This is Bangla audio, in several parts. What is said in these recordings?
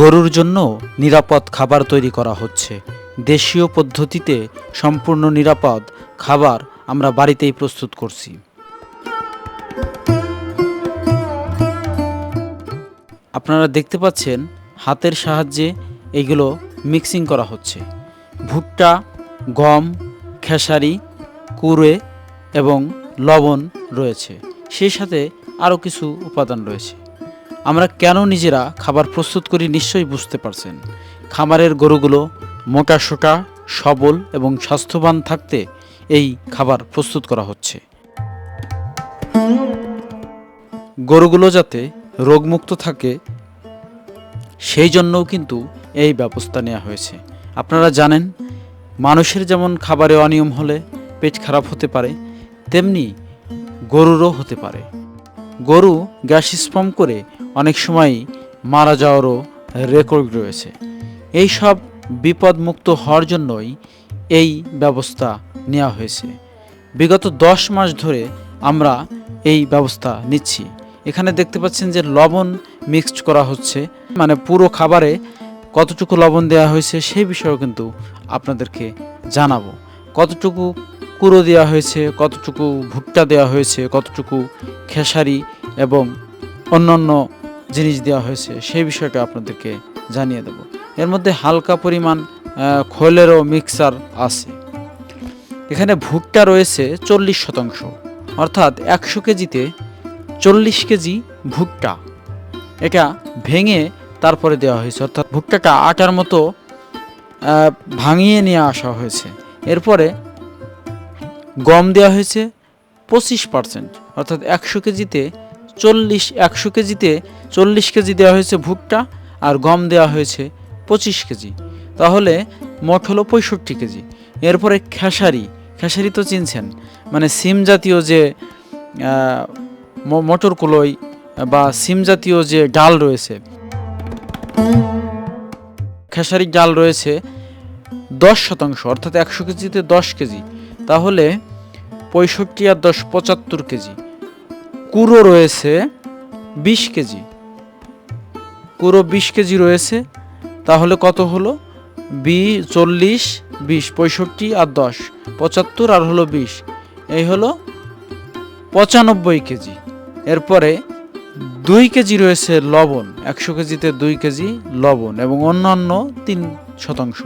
গরুর জন্য নিরাপদ খাবার তৈরি করা হচ্ছে। দেশীয় পদ্ধতিতে সম্পূর্ণ নিরাপদ খাবার আমরা বাড়িতেই প্রস্তুত করছি। আপনারা দেখতে পাচ্ছেন হাতের সাহায্যে এইগুলো মিক্সিং করা হচ্ছে। ভুট্টা, গম, খেসারি, কুড়ে এবং লবণ রয়েছে। সেই সাথে আরও কিছু উপাদান রয়েছে। আমরা কেন নিজেরা খাবার প্রস্তুত করি নিশ্চয়ই বুঝতে পারছেন। খামারের গরুগুলো মোটা সোটা, সবল এবং স্বাস্থ্যবান থাকতে এই খাবার প্রস্তুত করা হচ্ছে। গরুগুলো যাতে রোগমুক্ত থাকে, সেই জন্যও কিন্তু এই ব্যবস্থা নেওয়া হয়েছে। আপনারা জানেন, মানুষের যেমন খাবারে অনিয়ম হলে পেট খারাপ হতে পারে, তেমনি গরুরও হতে পারে। গরু গ্যাস স্পম করে অনেক সময় মারা যাওয়ারও রেকর্ড রয়েছে। এই সব বিপদমুক্ত হওয়ার জন্যই এই ব্যবস্থা নেওয়া হয়েছে। বিগত দশ মাস ধরে আমরা এই ব্যবস্থা নিচ্ছি। এখানে দেখতে পাচ্ছেন যে লবণ মিক্সড করা হচ্ছে। মানে পুরো খাবারে কতটুকু লবণ দেওয়া হয়েছে সেই বিষয়েও কিন্তু আপনাদেরকে জানাব। কতটুকু কুড়ো দেওয়া হয়েছে, কতটুকু ভুট্টা দেওয়া হয়েছে, কতটুকু খেসারি এবং অন্যান্য জিনিস দেওয়া হয়েছে, সেই বিষয়টা আপনাদেরকে জানিয়ে দেব। এর মধ্যে হালকা পরিমাণ খোলেরও মিক্সার আছে। এখানে ভুট্টা রয়েছে চল্লিশ শতাংশ, অর্থাৎ একশো কেজিতে চল্লিশ কেজি ভুট্টা। এটা ভেঙে তারপরে দেওয়া হয়েছে, অর্থাৎ ভুট্টাটা আটার মতো ভাঙিয়ে নিয়ে আসা হয়েছে। এরপরে গম দেওয়া হয়েছে পঁচিশ পার্সেন্ট, অর্থাৎ একশো কেজিতে চল্লিশ একশো কেজিতে চল্লিশ কেজি দেওয়া হয়েছে ভুট্টা আর গম দেওয়া হয়েছে পঁচিশ কেজি। তাহলে মোট হলো পঁয়ষট্টি কেজি। এরপরে খেসারি। খেসারি তো চিনছেন? মানে সিম জাতীয় যে মটর কুলোই বা সিম জাতীয় যে ডাল রয়েছে, খেসারি ডাল রয়েছে দশ শতাংশ, অর্থাৎ একশো কেজিতে দশ কেজি। তাহলে পঁয়ষট্টি আর দশ পঁচাত্তর কেজি। কুড়ো রয়েছে বিশ কেজি। কুড়ো বিশ কেজি রয়েছে, তাহলে কত হলো? বি চল্লিশ, বিশ, পঁয়ষট্টি আর দশ, পঁচাত্তর আর হলো বিশ। এই হলো পঁচানব্বই কেজি। এরপরে দুই কেজি রয়েছে লবণ, একশো কেজিতে দুই কেজি লবণ এবং অন্যান্য তিন শতাংশ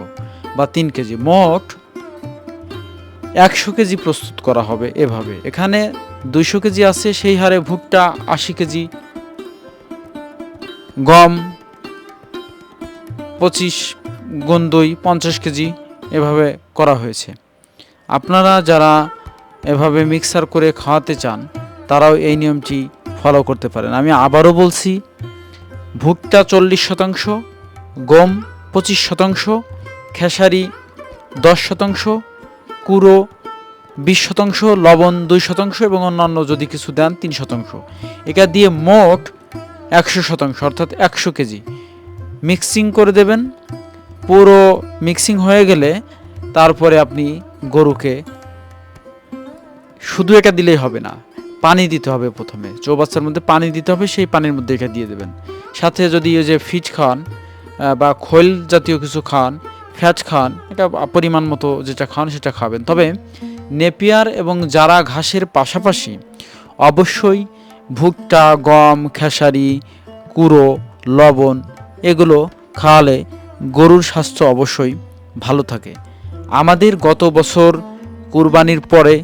বা তিন কেজি। মোট একশো কেজি প্রস্তুত করা হবে এভাবে। এখানে দুইশো কেজি আছে, সেই হারে ভুট্টা আশি কেজি, গম পঁচিশ, গুণ দুই, পঞ্চাশ কেজি এভাবে করা হয়েছে। আপনারা যারা এভাবে মিক্সার করে খাওয়াতে চান, তারাও এই নিয়মটি ফলো করতে পারেন। আমি আবারও বলছি, ভুট্টা চল্লিশ শতাংশ, গম পঁচিশ শতাংশ, খেসারি দশ শতাংশ কুড়ো, বিশ শতাংশ, লবণ দুই শতাংশ এবং অন্যান্য যদি কিছু দেন তিন শতাংশ। এটা দিয়ে মোট একশো শতাংশ, অর্থাৎ একশো কেজি। মিক্সিং করে দেবেন। পুরো মিক্সিং হয়ে গেলে তারপরে আপনি গরুকে শুধু এটা দিলেই হবে না, পানি দিতে হবে প্রথমে। চৌবাচ্চার মধ্যে পানি দিতে হবে, সেই পানির মধ্যে এটা দিয়ে দেবেন। সাথে যদি ওই যে ফিট খান বা খৈল জাতীয় কিছু খান ফ্যাট খান, এটা পরিমাণ মতো যেটা খান সেটা খাবেন। তবে নেপিয়ার এবং যারা ঘাসের পাশাপাশি অবশ্যই ভুট্টা, গম, খেসারি, কুড়ো, লবণ এগুলো খাওয়ালে গরুর স্বাস্থ্য অবশ্যই ভালো থাকে। আমাদের গত বছর কুরবানির পরে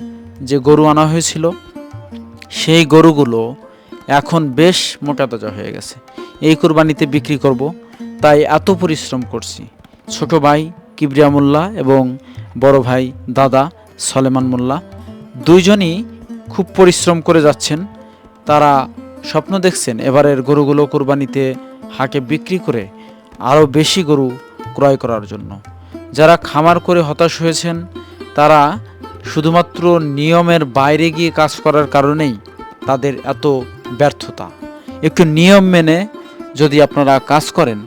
যে গরু আনা হয়েছিল, সেই গরুগুলো এখন বেশ মোটা তাজা হয়ে গেছে। এই কুরবানিতে বিক্রি করব, তাই এত পরিশ্রম করছি। ছোট ভাই কিবরিয়া মোল্লা এবং বড় ভাই দাদা সলেমান মোল্লা দুইজনই খুব পরিশ্রম করে যাচ্ছেন। তারা স্বপ্ন দেখছেন এবারের গরুগুলো কোরবানিতে হাটে বিক্রি করে আরও বেশি গরু ক্রয় করার জন্য। যারা খামার করে হতাশ হয়েছেন, তারা শুধুমাত্র নিয়মের বাইরে গিয়ে কাজ করার কারণেই তাদের এত ব্যর্থতা। একটু নিয়ম মেনে যদি আপনারা কাজ করেন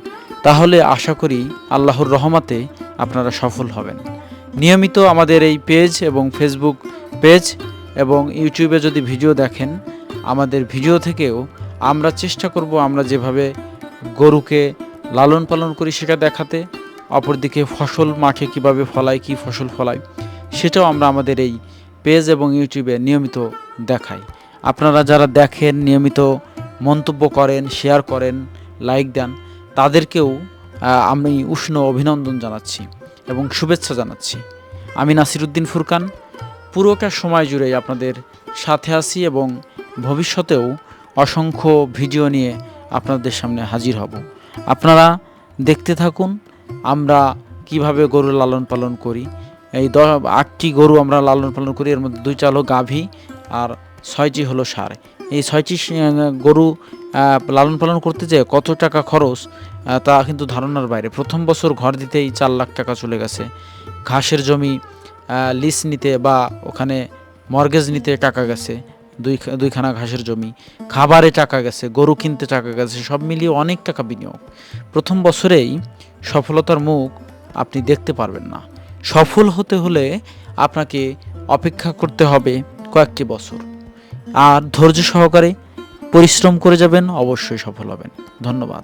তাহলে আশা করি আল্লাহর রহমাতে আপনারা সফল হবেন। নিয়মিত আমাদের এই পেজ এবং ফেসবুক পেজ এবং ইউটিউবে যদি ভিডিও দেখেন, আমাদের ভিডিও থেকেও আমরা চেষ্টা করব আমরা যেভাবে গরুকে লালন পালন করি সেটা দেখাতে, অপরদিকে ফসল মাঠে কীভাবে ফলায়, কি ফসল ফলায়, সেটাও আমরা আমাদের এই পেজ এবং ইউটিউবে নিয়মিত দেখাই। আপনারা যারা দেখেন, নিয়মিত মন্তব্য করেন শেয়ার করেন লাইক দেন তাদেরকেও আমি উষ্ণ অভিনন্দন জানাচ্ছি এবং শুভেচ্ছা জানাচ্ছি। আমি নাসিরুদ্দিন ফুরকান। পুরোটা সময় জুড়েই আপনাদের সাথে আছি এবং ভবিষ্যতেও অসংখ্য ভিডিও নিয়ে আপনাদের সামনে হাজির হব। আপনারা দেখতে থাকুন, আমরা কীভাবে গরু লালন পালন করি। এই দশ, আটটি গরু আমরা লালন পালন করি। এর মধ্যে দুইটা হলো গাভী আর ছয়টি হলো সার। এই ছয়টি গরু লালন পালন করতে যেয়ে কত টাকা খরচ তা কিন্তু ধারণার বাইরে। প্রথম বছর ঘর দিতেই চার লাখ টাকা চলে গেছে। ঘাসের জমি লিস নিতে বা ওখানে মর্গেজ নিতে টাকা গেছে, দুই দুইখানা ঘাসের জমি। খাবারে টাকা গেছে, গরু কিনতে টাকা গেছে, সব মিলিয়ে অনেক টাকা বিনিয়োগ। প্রথম বছরেই সফলতার মুখ আপনি দেখতে পারবেন না। সফল হতে হলে আপনাকে অপেক্ষা করতে হবে কয়েকটি বছর। আর ধৈর্য সহকারে পরিশ্রম করে যাবেন অবশ্যই সফল হবেন। ধন্যবাদ।